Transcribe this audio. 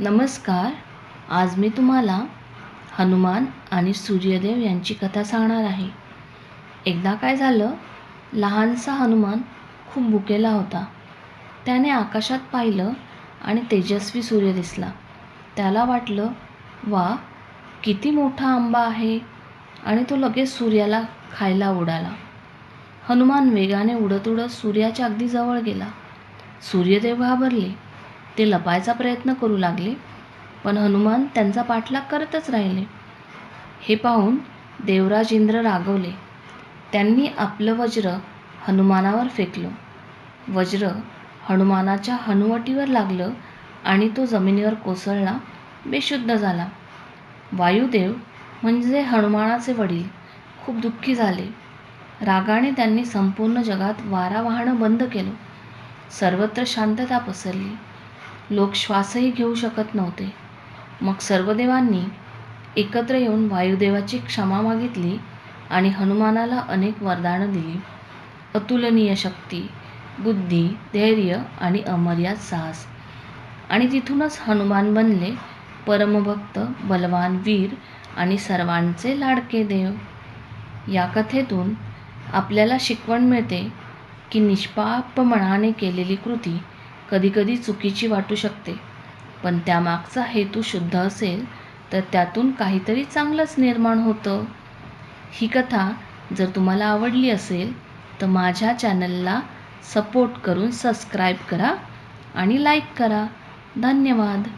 नमस्कार आज मी तुम्हाला हनुमान आणि सूर्यदेव यांची कथा सांगणार आहे. एकदा काय झालं लहानसा हनुमान खूप भुकेला होता. त्याने आकाशात पाहिलं आणि तेजस्वी सूर्य दिसला. त्याला वाटलं वा किती मोठा आंबा आहे. आणि तो लगेच सूर्याला खायला उडाला हनुमान वेगाने उडत उडत सूर्याच्या अगदी जवळ गेला. सूर्यदेव घाबरले. ते लपायचा प्रयत्न करू लागले पण हनुमान त्यांचा पाठलाग करतच राहिले. हे पाहून देवराज इंद्र रागवले. त्यांनी आपलं वज्र हनुमानावर फेकलं. वज्र हनुमानाच्या हनुवटीवर लागलं आणि तो जमिनीवर कोसळला बेशुद्ध झाला. वायुदेव म्हणजे हनुमानाचे वडील खूप दुःखी झाले. रागाने त्यांनी संपूर्ण जगात वारा वाहणं बंद केलं. सर्वत्र शांतता पसरली. लोक श्वासही घेऊ शकत नव्हते. मग सर्व देवांनी एकत्र येऊन वायुदेवाची क्षमा मागितली आणि हनुमानाला अनेक वरदानं दिली. अतुलनीय शक्ती बुद्धी धैर्य आणि अमर्याद साहस. आणि तिथूनच हनुमान बनले परमभक्त बलवान वीर आणि सर्वांचे लाडके देव. या कथेतून आपल्याला शिकवण मिळते की निष्पाप मनाने केलेली कृती कधीकधी चुकीची वाटू शकते. पण त्यामागचा हेतू शुद्ध असेल तर त्यातून काहीतरी चांगलंच निर्माण होतं. ही कथा जर तुम्हाला आवडली असेल तर माझ्या चॅनलला सपोर्ट करून सबस्क्राईब करा आणि लाईक करा. धन्यवाद.